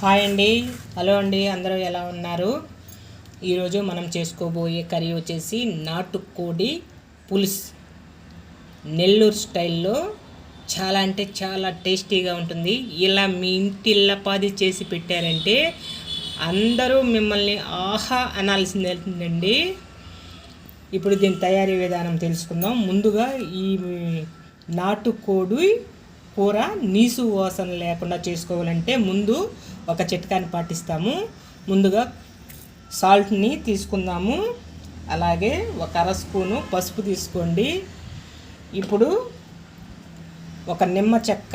Hi అండి. Hello అండి. అందరూ ఎలా ఉన్నారు? ఈరోజు మనం చేసుకోబోయే కర్రీ వచ్చేసి నాటుకోడి పులుసు. నెల్లూరు స్టైల్లో చాలా అంటే చాలా టేస్టీగా ఉంటుంది. ఇలా మీ ఇంటి ఇళ్ళపాది చేసి పెట్టారంటే అందరూ మిమ్మల్ని ఆహా అనాల్సిందేంటండి ఇప్పుడు దీని తయారీ విధానం తెలుసుకుందాం. ముందుగా ఈ నాటుకోడి కూర నీసు వాసన లేకుండా చేసుకోవాలంటే ముందు ఒక చిట్కాని పాటిస్తాము. ముందుగా సాల్ట్ని తీసుకుందాము. అలాగే ఒక అర స్పూను పసుపు తీసుకోండి. ఇప్పుడు ఒక నిమ్మ చెక్క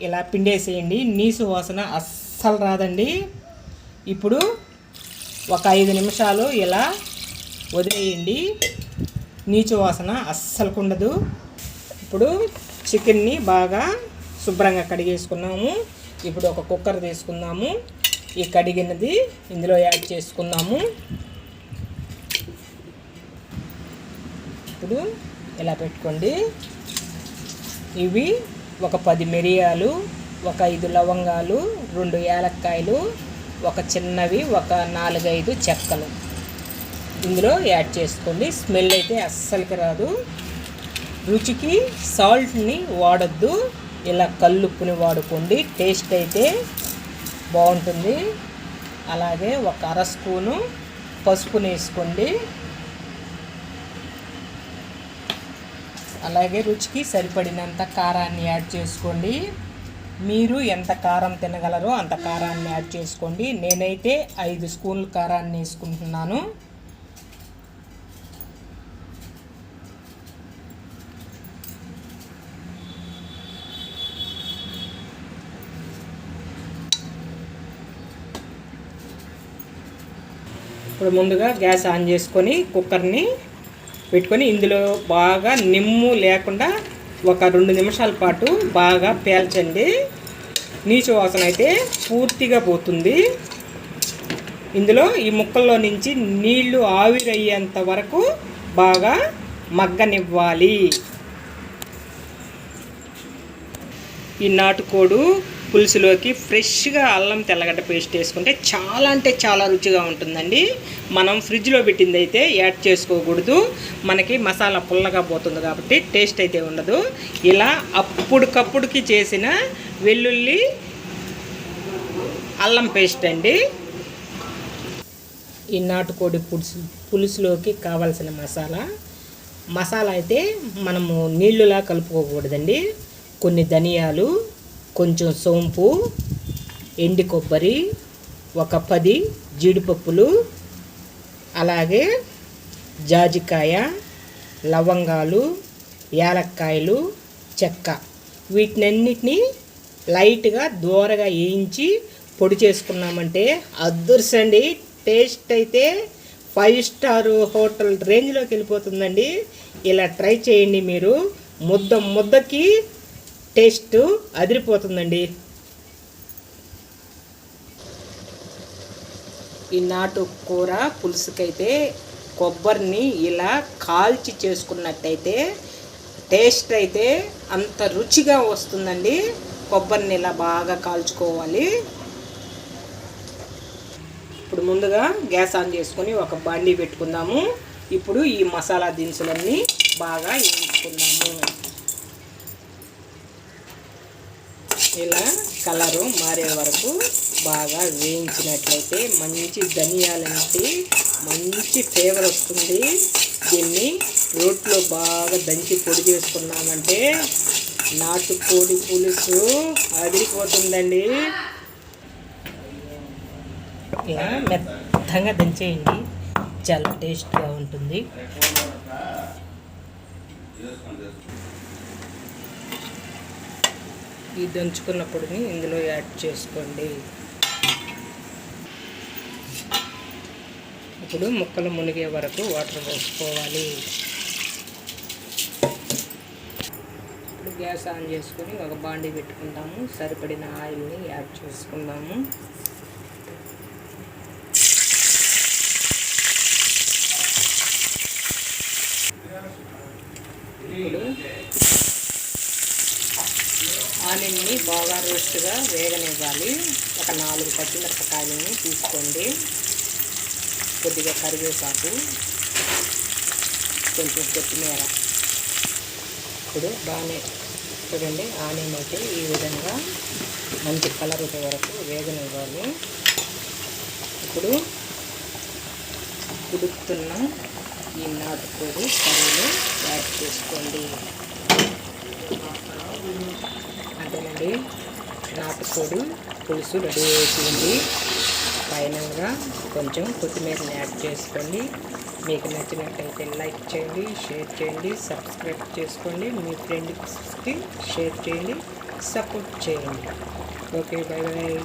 ఇలా పిండేసేయండి. నీసు వాసన అస్సలు రాదండి. ఇప్పుడు ఒక ఐదు నిమిషాలు ఇలా వదిలేయండి. నీచు వాసన అస్సలు ఉండదు ఇప్పుడు చికెన్ని బాగా శుభ్రంగా కడిగేసుకున్నాము. ఇప్పుడు ఒక కుక్కర్ తీసుకుందాము. ఈ కడిగినది ఇందులో యాడ్ చేసుకుందాము. ఇప్పుడు ఇలా పెట్టుకోండి. ఇవి ఒక పది మిరియాలు ఒక ఐదు లవంగాలు రెండు ఏలక్కాయలు ఒక చిన్నవి ఒక నాలుగైదు చెక్కలు. ఇందులో యాడ్ చేసుకోండి. స్మెల్ అయితే అస్సలకి రాదు. రుచికి సాల్ట్ని వాడద్దు. ఇలా కల్లుప్పుని వాడుకోండి. టేస్ట్ అయితే బాగుంటుంది. అలాగే ఒక అర స్పూను పసుపుని వేసుకోండి. అలాగే రుచికి సరిపడినంత కారాన్ని యాడ్ చేసుకోండి. మీరు ఎంత కారం తినగలరో అంత కారాన్ని యాడ్ చేసుకోండి. నేనైతే ఐదు స్పూన్లు కారాన్ని వేసుకుంటున్నాను. ఇప్పుడు ముందుగా గ్యాస్ ఆన్ చేసుకొని కుక్కర్ని పెట్టుకొని ఇందులో బాగా నిమ్ము లేకుండా ఒక రెండు నిమిషాల పాటు బాగా పేల్చండి. నీచు వాసన అయితే పూర్తిగా పోతుంది. ఇందులో ఈ ముక్కల్లో నుంచి నీళ్ళు ఆవిరయ్యేంత వరకు బాగా మగ్గనివ్వాలి. ఈ నాటుకోడు పులుసులోకి ఫ్రెష్గా అల్లం తెల్లగడ్డ పేస్ట్ వేసుకుంటే చాలా అంటే చాలా రుచిగా ఉంటుందండి. మనం ఫ్రిడ్జ్లో పెట్టింది అయితే యాడ్ చేసుకోకూడదు. మనకి మసాలా పుల్లగా పోతుంది కాబట్టి టేస్ట్ అయితే ఉండదు. ఇలా అప్పుడుకప్పుడుకి చేసిన వెల్లుల్లి అల్లం పేస్ట్ అండి. ఈ నాటుకోడి పులుసు పులుసులోకి కావాల్సిన మసాలా. మసాలా అయితే మనము నీళ్ళులా కలుపుకోకూడదండి. కొన్ని ధనియాలు కొంచెం సోంపు ఎండి కొబ్బరి ఒక పది జీడిపప్పులు అలాగే జాజికాయ లవంగాలు యాలక్కాయలు చెక్క. వీటినన్నిటినీ లైట్గా దూరగా వేయించి పొడి చేసుకున్నామంటే అదృశండి టేస్ట్ అయితే ఫైవ్ స్టార్ హోటల్ రేంజ్లోకి వెళ్ళిపోతుందండి. ఇలా ట్రై చేయండి మీరు. ముద్ద ముద్దకి టేస్ట్ అదిరిపోతుందండి. ఈ నాటు కూర పులుసుకైతే కొబ్బరిని ఇలా కాల్చి చేసుకున్నట్టయితే టేస్ట్ అయితే అంత రుచిగా వస్తుందండి. కొబ్బరిని ఇలా బాగా కాల్చుకోవాలి. ఇప్పుడు ముందుగా గ్యాస్ ఆన్ చేసుకొని ఒక బండి పెట్టుకుందాము. ఇప్పుడు ఈ మసాలా దినుసులన్నీ బాగా వేయించుకుందాము. ఇలా కలరు మారే వరకు బాగా వేయించినట్లయితే మంచి ధనియాలంటే మంచి ఫ్లేవర్ వస్తుంది. దీన్ని రోట్లో బాగా దంచి పొడి చేసుకున్నామంటే నాటుకోడి పులుసు అదిరిపోతుందండి. ఇలా మెత్తగా దంచేయండి. చాలా టేస్ట్గా ఉంటుంది. ఈ దంచుకున్న పొడిని ఇందులో యాడ్ చేసుకోండి. ఇప్పుడు ముక్కలు మునిగే వరకు వాటర్ పోసుకోవాలి. ఇప్పుడు గ్యాస్ ఆన్ చేసుకొని ఒక బాండీ పెట్టుకుంటాము సరిపడిన ఆయిల్ని యాడ్ చేసుకుందాము ఇప్పుడు ఆనియన్ని బాగా రోస్ట్గా వేగనివ్వాలి. ఒక నాలుగు పచ్చిమిరపకాయలని తీసుకోండి. కొద్దిగా కరివేపాకు కొంచెం కొత్తిమీర. ఇప్పుడు బాగానే చూడండి ఆనియన్ అయితే ఈ విధంగా మంచి కలర్ వచ్చే వరకు వేగనివ్వాలి. ఇప్పుడు ఉడుకుతున్న ఈ నాటుకోడి కర్రీలో యాడ్ చేసుకోండి. అదేనండి నాటుకోడి పులుసు రెడీ అయిపోయింది. ఫైనల్గా కొంచెం కొత్తిమీరని యాడ్ చేసుకోండి. మీకు నచ్చినట్టయితే లైక్ చేయండి షేర్ చేయండి సబ్స్క్రైబ్ చేసుకోండి. మీ ఫ్రెండ్స్కి షేర్ చేయండి సపోర్ట్ చేయండి. Okay bye bye